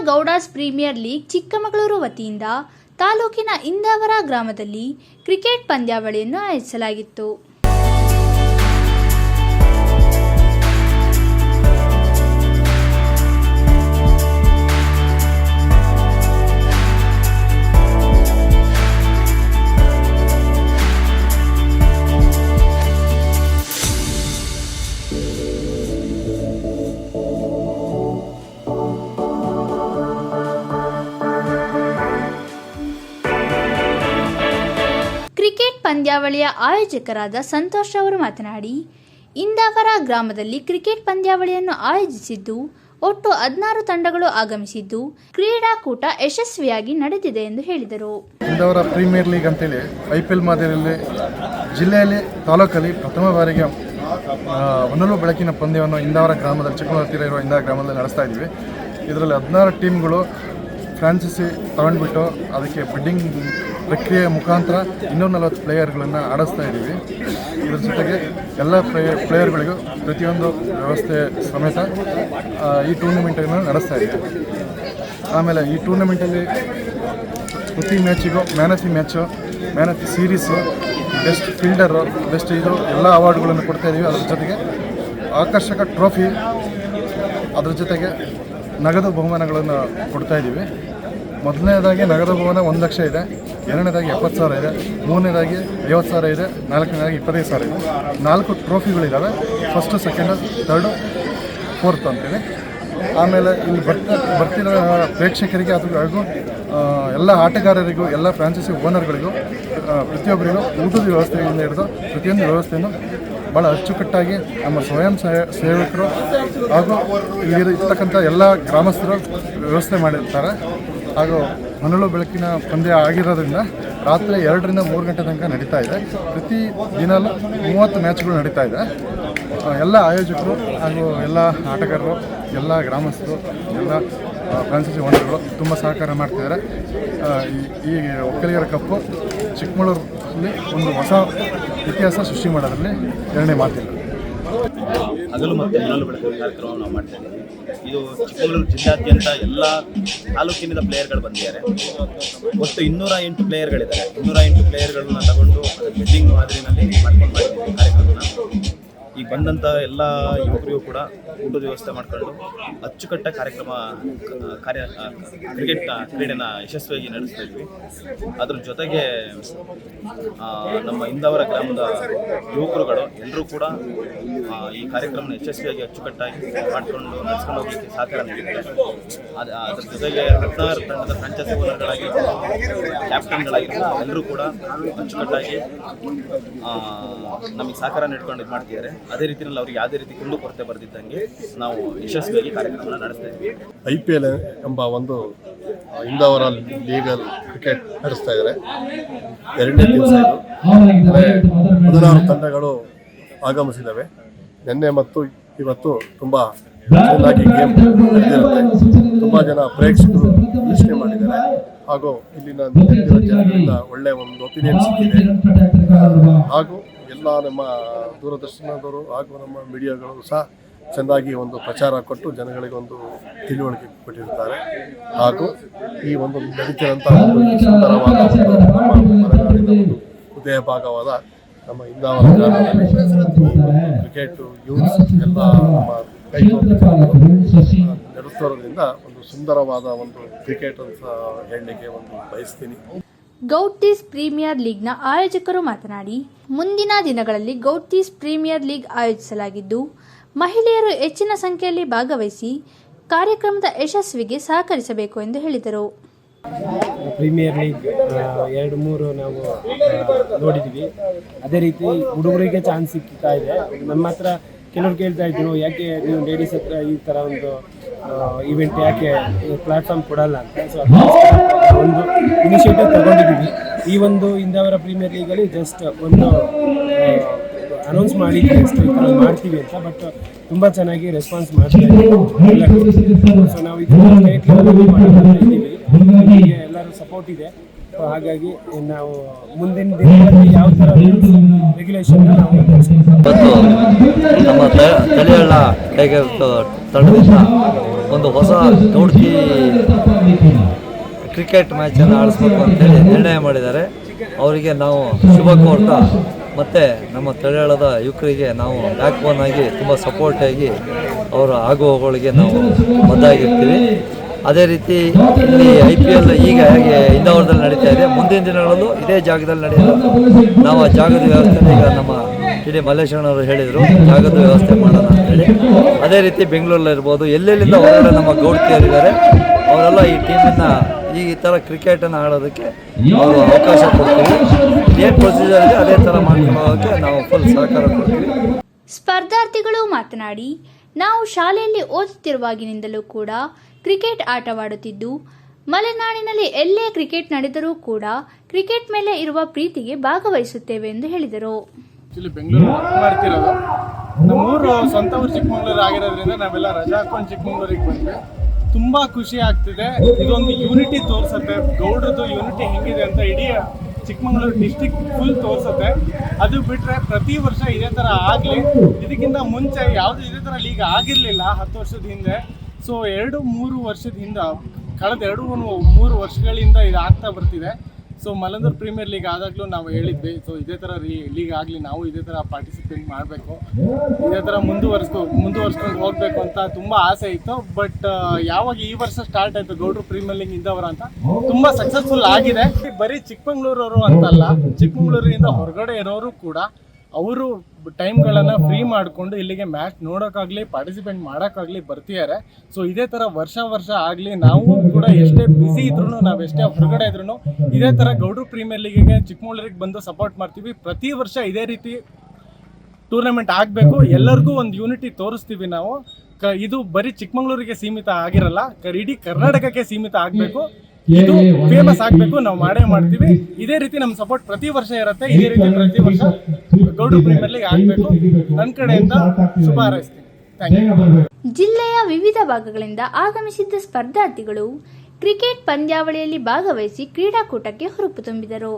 Gowda's premier league Chikkamagaluru ವತಿಯಿಂದ ತಾಲೂಕಿನ ಇಂದಾವರ ಗ್ರಾಮದಲ್ಲಿ ಕ್ರಿಕೆಟ್ ಪಂದ್ಯಾವಳಿಯನ್ನು ಆಯೋಜಿಸಲಾಗಿತ್ತು. ಪಂದ್ಯಾವಳಿಯ ಆಯೋಜಕರಾದ ಸಂತೋಷ್ ಅವರು ಮಾತನಾಡಿ, ಇಂದಾವರ ಗ್ರಾಮದಲ್ಲಿ ಕ್ರಿಕೆಟ್ ಪಂದ್ಯಾವಳಿಯನ್ನು ಆಯೋಜಿಸಿದ್ದು, ಒಟ್ಟು ಹದಿನಾರು ತಂಡಗಳು ಆಗಮಿಸಿದ್ದು, ಕ್ರೀಡಾಕೂಟ ಯಶಸ್ವಿಯಾಗಿ ನಡೆದಿದೆ ಎಂದು ಹೇಳಿದರು. ಇಂದಾವರ ಪ್ರೀಮಿಯರ್ ಲೀಗ್ ಅಂತೇಳಿ ಐ ಪಿ ಎಲ್ ಮಾದರಿಯಲ್ಲಿ ಜಿಲ್ಲೆಯಲ್ಲಿ ತಾಲೂಕಲ್ಲಿ ಪ್ರಥಮ ಬಾರಿಗೆ ಒನಲು ಬೆಳಕಿನ ಪಂದ್ಯವನ್ನು ಇಂದಾವರ ಗ್ರಾಮದಲ್ಲಿ ಚಿಕ್ಕಮಗಳೂರು ಇರುವ ಇಂದಾವರ ಗ್ರಾಮದಲ್ಲಿ ನಡೆಸ್ತಾ ಇದ್ದೀವಿ. ಇದರಲ್ಲಿ ಹದಿನಾರು ಟೀಮ್ಗಳು ಫ್ರಾನ್ಸಿಸಿ ತಗೊಂಡ್ಬಿಟ್ಟು ಅದಕ್ಕೆ ಬಿಡ್ಡಿಂಗ್ ಪ್ರಕ್ರಿಯೆ ಮುಖಾಂತರ ಇನ್ನೂರ ನಲವತ್ತು ಪ್ಲೇಯರ್ಗಳನ್ನು ಆಡಿಸ್ತಾ ಇದ್ದೀವಿ. ಇದ್ರ ಜೊತೆಗೆ ಎಲ್ಲ ಪ್ಲೇಯರ್ ಪ್ಲೇಯರ್ಗಳಿಗೂ ಪ್ರತಿಯೊಂದು ವ್ಯವಸ್ಥೆ ಸಮೇತ ಈ ಟೂರ್ನಮೆಂಟನ್ನು ನಡೆಸ್ತಾ ಇದ್ದೀವಿ. ಆಮೇಲೆ ಈ ಟೂರ್ನಮೆಂಟಲ್ಲಿ ಪ್ರತಿ ಮ್ಯಾಚಿಗೂ man of the match, man of the series, best fielder, best ಇದು, ಎಲ್ಲ ಅವಾರ್ಡ್ಗಳನ್ನು ಕೊಡ್ತಾ ಇದ್ದೀವಿ. ಅದ್ರ ಜೊತೆಗೆ ಆಕರ್ಷಕ ಟ್ರೋಫಿ, ಅದರ ಜೊತೆಗೆ ನಗದು ಬಹುಮಾನಗಳನ್ನು ಕೊಡ್ತಾ ಇದ್ದೀವಿ. ಮೊದಲನೇದಾಗಿ ನಗದು ಭವನ ಒಂದು ಲಕ್ಷ ಇದೆ, ಎರಡನೇದಾಗಿ ಎಪ್ಪತ್ತು ಸಾವಿರ ಇದೆ, ಮೂರನೇದಾಗಿ ಐವತ್ತು ಸಾವಿರ ಇದೆ, ನಾಲ್ಕನೇದಾಗಿ ಇಪ್ಪತ್ತೈದು ಸಾವಿರ ಇದೆ. ನಾಲ್ಕು ಟ್ರೋಫಿಗಳಿದ್ದಾವೆ ಫಸ್ಟು ಸೆಕೆಂಡು ತರ್ಡು ಫೋರ್ತ್ ಅಂತೇಳಿ. ಆಮೇಲೆ ಇಲ್ಲಿ ಬರ್ತಾ, ಬರ್ತಿರೋ ಪ್ರೇಕ್ಷಕರಿಗೆ ಅದು ಎಲ್ಲ ಆಟಗಾರರಿಗೂ, ಎಲ್ಲ ಫ್ರಾಂಚೈಸಿ ಓನರ್ಗಳಿಗೂ ಪ್ರತಿಯೊಬ್ಬರಿಗೂ ಊಟದ ವ್ಯವಸ್ಥೆಯಿಂದ ಹಿಡಿದು ಪ್ರತಿಯೊಂದು ವ್ಯವಸ್ಥೆಯನ್ನು ಭಾಳ ಅಚ್ಚುಕಟ್ಟಾಗಿ ನಮ್ಮ ಸ್ವಯಂ ಸೇವಕರು ಹಾಗೂ ಇಲ್ಲಿ ಇರ್ತಕ್ಕಂಥ ಎಲ್ಲ ಗ್ರಾಮಸ್ಥರು ವ್ಯವಸ್ಥೆ ಮಾಡಿರ್ತಾರೆ. ಹಾಗೂ ಮನಳು ಬೆಳಕಿನ ಪಂದ್ಯ ಆಗಿರೋದ್ರಿಂದ ರಾತ್ರಿ ಎರಡರಿಂದ ಮೂರು ಗಂಟೆ ತನಕ ನಡೀತಾ ಇದೆ. ಪ್ರತಿ ದಿನಲ್ಲೂ ಮೂವತ್ತು ಮ್ಯಾಚ್ಗಳು ನಡೀತಾ ಇದೆ. ಎಲ್ಲ ಆಯೋಜಕರು ಹಾಗೂ ಎಲ್ಲ ಆಟಗಾರರು, ಎಲ್ಲ ಗ್ರಾಮಸ್ಥರು, ಎಲ್ಲ ಫ್ರಾನ್ಸಿಸಿ ಓನರ್ಗಳು ತುಂಬ ಸಹಕಾರ ಮಾಡ್ತಿದ್ದಾರೆ. ಈ- ಒಕ್ಕಲಿಗರ ಕಪ್ಪು ಚಿಕ್ಕಮಗಳೂರಲ್ಲಿ ಒಂದು ಹೊಸ ಇತಿಹಾಸ ಸೃಷ್ಟಿ ಮಾಡೋದ್ರಲ್ಲಿ ಎರಡನೇ ಮಾತಿಲ್ಲ. ಹಗಲು ಮತ್ತು ಮನಲು ಬೆಳಕು ಕಾರ್ಯಕ್ರಮವನ್ನು ನಾವು ಮಾಡ್ತಾ ಇದ್ದೀವಿ. ಇದು ಚಿಕ್ಕಮಗಳೂರು ಜಿಲ್ಲಾದ್ಯಂತ ಎಲ್ಲ ತಾಲೂಕಿನಿಂದ ಪ್ಲೇಯರ್ಗಳು ಬಂದಿದ್ದಾರೆ. ಒಟ್ಟು ಇನ್ನೂರ ಎಂಟು ಪ್ಲೇಯರ್ಗಳಿದ್ದಾರೆ. ಇನ್ನೂರ ಎಂಟು ಪ್ಲೇಯರ್ಗಳನ್ನ ತಗೊಂಡು ಬೆಟ್ಟಿಂಗ್ ಮಾದರಿನಲ್ಲಿ ಮಾಡ್ಕೊಂಡು ಮಾಡಿದ್ದೀವಿ ಕಾರ್ಯಕ್ರಮನ. ಈಗ ಬಂದಂಥ ಎಲ್ಲ ಯುವಕರಿಗೂ ಕೂಡ ಊಟದ ವ್ಯವಸ್ಥೆ ಮಾಡ್ಕೊಂಡು ಅಚ್ಚುಕಟ್ಟ ಕಾರ್ಯಕ್ರಮ, ಕಾರ್ಯ, ಕ್ರಿಕೆಟ್ ಕ್ರೀಡೆನ ಯಶಸ್ವಿಯಾಗಿ ನಡೆಸ್ತಾ ಇದ್ವಿ. ಅದ್ರ ಜೊತೆಗೆ ನಮ್ಮ ಇಂದಾವರ ಗ್ರಾಮದ ಯುವಕರುಗಳು ಎಲ್ಲರೂ ಕೂಡ ಈ ಕಾರ್ಯಕ್ರಮನ ಯಶಸ್ವಿಯಾಗಿ ಅಚ್ಚುಕಟ್ಟಾಗಿ ಮಾಡಿಕೊಂಡು ನಡೆಸ್ಕೊಂಡು ಹೋಗಲಿಕ್ಕೆ ಸಹಕಾರ ನೀಡಿದ್ದಾರೆ. ಅದು, ಅದ್ರ ಜೊತೆಗೆ ಹದಿನಾರು ತಂಡದ ಫ್ರಾಂಚೈಸಿ ಓನರ್ಗಳಾಗಿ ಕ್ಯಾಪ್ಟನ್ಗಳಾಗಿರ್ಬೋದು ಎಲ್ಲರೂ ಕೂಡ ಅಚ್ಚುಕಟ್ಟಾಗಿ ನಮಗೆ ಸಹಕಾರ ನೀಡ್ಕೊಂಡು ಇದು ಮಾಡ್ತಿದ್ದಾರೆ. ಅದೇ ರೀತಿಯಲ್ಲಿ ಅವ್ರಿಗೆ ಯಾವುದೇ ರೀತಿ ಕುಂದು ಕೊರತೆ ಬರೆದಿದ್ದಂಗೆ ನಾವು ಯಶಸ್ವಿಯಾಗಿ ಕಾರ್ಯಕ್ರಮ ನಡೆಸ್ತಾ ಐ ಪಿ ಎಲ್ ಎಂಬ ಒಂದು ಇಂದವರ ಲೀಗಲ್ ಕ್ರಿಕೆಟ್ ನಡೆಸ್ತಾ ಇದ್ದಾರೆ. ಎರಡನೇ ದಿವಸ ಹದಿನಾರು ತಂಡಗಳು ಆಗಮಿಸಿದ್ದಾವೆ. ನಿನ್ನೆ ಮತ್ತು ಇವತ್ತು ತುಂಬ ಚೆನ್ನಾಗಿ ಗೇಮ್ ನಡೆದಿರುತ್ತೆ. ತುಂಬ ಜನ ಪ್ರೇಕ್ಷಕರು ವೀಕ್ಷಣೆ ಮಾಡಿದ್ದಾರೆ. ಹಾಗೂ ಇಲ್ಲಿನ ಜನರಿಂದ ಒಳ್ಳೆಯ ಒಂದು ಒಪಿನಿಯನ್ ಸಿಕ್ಕಿದೆ. ಹಾಗೂ ಎಲ್ಲ ನಮ್ಮ ದೂರದರ್ಶನದವರು ಹಾಗೂ ನಮ್ಮ ಮೀಡಿಯಾಗಳು ಸಹ ಚೆನ್ನಾಗಿ ಒಂದು ಪ್ರಚಾರ ಕೊಟ್ಟು ಜನಗಳಿಗೆ ಒಂದು ತಿಳುವಳಿಕೆ ಕೊಟ್ಟಿರ್ತಾರೆ ಹಾಗೂ ಈ ಒಂದು ನಡೀತಿರೋಂಥ ಸುಂದರವಾದ ಹೃದಯ ಭಾಗವಾದ ನಮ್ಮ ಇಂದಾವರ ಗ್ರಾಮದಲ್ಲಿ ಕ್ರಿಕೆಟ್ ಯೂಸ್ ಎಲ್ಲ ನಮ್ಮ ನಡೆಸೋದ್ರಿಂದ ಒಂದು ಸುಂದರವಾದ ಒಂದು ಕ್ರಿಕೆಟ್ ಅಂತ ಹೇಳಲಿಕ್ಕೆ ಒಂದು ಬಯಸ್ತೀನಿ. ಗೌಟೀಸ್ ಪ್ರೀಮಿಯರ್ ಲೀಗ್ನ ಆಯೋಜಕರು ಮಾತನಾಡಿ, ಮುಂದಿನ ದಿನಗಳಲ್ಲಿ ಗೌಟೀಸ್ ಪ್ರೀಮಿಯರ್ ಲೀಗ್ ಆಯೋಜಿಸಲಾಗಿದ್ದು, ಮಹಿಳೆಯರು ಹೆಚ್ಚಿನ ಸಂಖ್ಯೆಯಲ್ಲಿ ಭಾಗವಹಿಸಿ ಕಾರ್ಯಕ್ರಮದ ಯಶಸ್ವಿಗೆ ಸಹಕರಿಸಬೇಕು ಎಂದು ಹೇಳಿದರು. ಪ್ರೀಮಿಯರ್ ಲೀಗ್ ಎರಡು ಮೂರು ನಾವು ನೋಡಿದ್ವಿ. ಅದೇ ರೀತಿ ಹುಡುಗರಿಗೆ ಚಾನ್ಸ್ ಸಿಗ್ತಾ ಇದೆ. ನಮ್ಮ ಹತ್ರ ಕೆಲವ್ರು ಕೇಳ್ತಾ ಇದ್ರು, ಯಾಕೆ ನೀವು ಲೇಡೀಸ್ ಹತ್ರ ಈ ತರ ಒಂದು ಇವೆಂಟ್ ಯಾಕೆ ಪ್ಲಾಟ್ಫಾರ್ಮ್ ಕೊಡಲ್ಲ ಅಂತ. ಸೊ ಒಂದು ಇನಿಷಿಯೇಟಿವ್ ತಗೊಂಡಿದ್ದೀವಿ ಈ ಒಂದು ಇಂದಾವರ ಪ್ರೀಮಿಯರ್ ಲೀಗಲ್ಲಿ ಜಸ್ಟ್ ಒಂದು ಅನೌನ್ಸ್ ಮಾಡಿ ಮಾಡ್ತೀವಿ ಅಂತ ಬಟ್ ತುಂಬ ಚೆನ್ನಾಗಿ ರೆಸ್ಪಾನ್ಸ್ ಮಾಡ್ತಾ ಇದ್ದೀವಿ. ಸೊ ನಾವು ಇದನ್ನು ಸ್ಟೇಟ್ ಲೆವೆಲ್ ಇದ್ದೀವಿ. ಎಲ್ಲರೂ ಸಪೋರ್ಟ್ ಇದೆ. ಹಾಗಾಗಿ ನಾವು ಮುಂದಿನ ದಿನಗಳಲ್ಲಿ ಯಾವ ಥರ ರೆಗ್ಯುಲೇಷನ್ ನಮ್ಮ ಒಂದು ಹೊಸ ಗೌಡ್ತಿ ಕ್ರಿಕೆಟ್ ಮ್ಯಾಚನ್ನು ಆಡಿಸ್ಬೇಕು ಅಂತೇಳಿ ನಿರ್ಣಯ ಮಾಡಿದ್ದಾರೆ. ಅವರಿಗೆ ನಾವು ಶುಭ ಕೋರ್ತಾ ಮತ್ತು ನಮ್ಮ ತಳಿಯಾಳದ ಯುವಕರಿಗೆ ನಾವು ಬ್ಯಾಕ್ ಬೋನ್ ಆಗಿ ತುಂಬ ಸಪೋರ್ಟ್ ಆಗಿ ಅವರ ಆಗುವಗಳಿಗೆ ನಾವು ಮದ್ದಾಗಿರ್ತೀವಿ ಅದೇ ರೀತಿ ಇಲ್ಲಿ ಐ ಪಿ ಎಲ್ ಈಗ ಹೇಗೆ ಇಂದವರದಲ್ಲಿ ಮುಂದಿನ ದಿನಗಳಲ್ಲೂ ಇದೇ ಜಾಗದಲ್ಲಿ ನಡೆಯಲು ನಾವು ಆ ಜಾಗದ ವ್ಯವಸ್ಥೆ ಈಗ ನಮ್ಮ ಇಡೀ ಮಲ್ಲೇಶ್ವರನವರು ಹೇಳಿದರು. ಜಾಗದ ವ್ಯವಸ್ಥೆ ಮಾಡೋಣ ಅಂತೇಳಿ ಅದೇ ರೀತಿ ಬೆಂಗಳೂರಲ್ಲಿರ್ಬೋದು ಎಲ್ಲೆಲ್ಲಿಂದ ಹೊರಗಡೆ ನಮ್ಮ ಗೌಡ್ತಿಯರಿದ್ದಾರೆ ಅವರೆಲ್ಲ ಈ ಟೀಮನ್ನು ಈ ಥರ ಕ್ರಿಕೆಟನ್ನು ಆಡೋದಕ್ಕೆ ಅವರು ಅವಕಾಶ ಕೊಡ್ತೀವಿ. ಏನು ಪ್ರೊಸೀಜರ್ ಇದೆ ಅದೇ ಥರ ಮಾಡ್ಕೊಂಡು ಹೋಗೋಕ್ಕೆ ನಾವು ಫುಲ್ ಸಹಕಾರ ಕೊಡ್ತೀವಿ. ಸ್ಪರ್ಧಾರ್ಥಿಗಳು ಮಾತನಾಡಿ, ನಾವು ಶಾಲೆಯಲ್ಲಿ ಓದುತ್ತಿರುವಾಗಿನಿಂದಲೂ ಕೂಡ ಕ್ರಿಕೆಟ್ ಆಟವಾಡುತ್ತಿದ್ದು ಮಲೆನಾಡಿನಲ್ಲಿ ಎಲ್ಲೇ ಕ್ರಿಕೆಟ್ ನಡೆದರೂ ಕೂಡ ಕ್ರಿಕೆಟ್ ಮೇಲೆ ಇರುವ ಪ್ರೀತಿಗೆ ಭಾಗವಹಿಸುತ್ತೇವೆ ಎಂದು ಹೇಳಿದರು. ನಮ್ಮೂರು ಸ್ವಂತ ಊರು ಚಿಕ್ಕಮಂಗ್ಳೂರು ಆಗಿರೋದ್ರಿಂದ ನಾವೆಲ್ಲ ರಜಾ ಹಾಕೊಂಡು ಚಿಕ್ಕಮಂಗ್ಳೂರಿಗೆ ಬಂದ್ವಿ. ತುಂಬಾ ಖುಷಿ ಆಗ್ತಿದೆ. ಇದೊಂದು ಯೂನಿಟಿ ತೋರಿಸುತ್ತೆ. ಗೌಡ್ರದ್ದು ಯೂನಿಟಿ ಹೆಂಗಿದೆ ಅಂತ ಇಡೀ ಚಿಕ್ಕಮಂಗ್ಳೂರು ಡಿಸ್ಟಿಕ್ ಫುಲ್ ತೋರಿಸುತ್ತೆ. ಅದು ಬಿಟ್ರೆ ಪ್ರತಿ ವರ್ಷ ಇದೇ ತರ ಆಗಲಿ. ಇದಕ್ಕಿಂತ ಮುಂಚೆ ಯಾವ್ದು ಇದೇ ತರ ಲೀಗ್ ಆಗಿರಲಿಲ್ಲ ಹತ್ತು ವರ್ಷದ ಹಿಂದೆ. ಸೊ ಎರಡು, ಮೂರು ವರ್ಷದ ಹಿಂದೆ ಕಳೆದ ಎರಡು ಮೂರು ವರ್ಷಗಳಿಂದ ಇದು ಆಗ್ತಾ ಬರ್ತಿದೆ. ಸೊ ಮಲಂದೂರ್ ಪ್ರೀಮಿಯರ್ ಲೀಗ್ ಆದಾಗಲೂ ನಾವು ಹೇಳಿದ್ವಿ ಸೊ ಇದೇ ಥರ ಲೀಗ್ ಆಗಲಿ, ನಾವು ಇದೇ ಥರ ಪಾರ್ಟಿಸಿಪೇಟ್ ಮಾಡಬೇಕು. ಇದೇ ಥರ ಮುಂದುವರಿಸ್ಕೊ, ಮುಂದುವರ್ಸ್ಕೊಂಡು ಹೋಗಬೇಕು ಅಂತ ತುಂಬ ಆಸೆ ಇತ್ತು. ಬಟ್ ಯಾವಾಗ ಈ ವರ್ಷ ಸ್ಟಾರ್ಟ್ ಆಯಿತು, ಗೌಡ್ರು ಪ್ರೀಮಿಯರ್ ಲೀಗ್ ಇಂದವರ ಅಂತ, ತುಂಬ ಸಕ್ಸಸ್ಫುಲ್ ಆಗಿದೆ. ಬರೀ ಚಿಕ್ಕಮಂಗ್ಳೂರವರು ಅಂತಲ್ಲ ಚಿಕ್ಕಮಂಗ್ಳೂರಿಂದ ಹೊರಗಡೆ ಇರೋರು ಕೂಡ ಅವರು ಟೈಮ್ಗಳನ್ನು ಫ್ರೀ ಮಾಡಿಕೊಂಡು ಇಲ್ಲಿಗೆ ಮ್ಯಾಚ್ ನೋಡೋಕ್ಕಾಗಲಿ ಪಾರ್ಟಿಸಿಪೇಟ್ ಮಾಡೋಕ್ಕಾಗಲಿ ಬರ್ತಿದ್ದಾರೆ. ಸೊ ಇದೇ ಥರ ವರ್ಷ ವರ್ಷ ಆಗಲಿ ನಾವು ಕೂಡ ಎಷ್ಟೇ ಬ್ಯುಸಿ ಇದ್ರೂ ನಾವು ಎಷ್ಟೇ ಹೊರಗಡೆ ಇದ್ರೂ ಇದೇ ಥರ ಗೌಡ್ರು ಪ್ರೀಮಿಯರ್ ಲೀಗಿಗೆ ಚಿಕ್ಕಮಗಳೂರಿಗೆ ಬಂದು ಸಪೋರ್ಟ್ ಮಾಡ್ತೀವಿ. ಪ್ರತಿ ವರ್ಷ ಇದೇ ರೀತಿ ಟೂರ್ನಮೆಂಟ್ ಆಗಬೇಕು. ಎಲ್ಲರಿಗೂ ಒಂದು ಯೂನಿಟಿ ತೋರಿಸ್ತೀವಿ ನಾವು. ಇದು ಬರೀ ಚಿಕ್ಕಮಗಳೂರಿಗೆ ಸೀಮಿತ ಆಗಿರಲ್ಲ. ಇಡೀ ಕರ್ನಾಟಕಕ್ಕೆ ಸೀಮಿತ ಆಗಬೇಕು. ಇದು ಫೇಮಸ್ ಆಗ್ಬೇಕು ನಾವು ಮಾಡೇ ಮಾಡ್ತೀವಿ. ಇದೇ ರೀತಿ ನಮ್ಮ ಸಪೋರ್ಟ್ ಪ್ರತಿ ವರ್ಷ ಇರುತ್ತೆ. ಇದೇ ರೀತಿ ಪ್ರತಿ ವರ್ಷ ಗೌಡ ಪ್ರೀಮಿಯರ್ ಲೀಗ್ ಆಗಬೇಕು. ನನ್ನ ಕಡೆಯಿಂದ ಶುಭ ಹಾರೈಸ್ತೀನಿ. ಥ್ಯಾಂಕ್ ಯು ಜಿಲ್ಲೆಯ ವಿವಿಧ ಭಾಗಗಳಿಂದ ಆಗಮಿಸಿದ್ದ ಸ್ಪರ್ಧಾರ್ಥಿಗಳು ಕ್ರಿಕೆಟ್ ಪಂದ್ಯಾವಳಿಯಲ್ಲಿ ಭಾಗವಹಿಸಿ ಕ್ರೀಡಾಕೂಟಕ್ಕೆ ಹುರುಪು ತುಂಬಿದರು.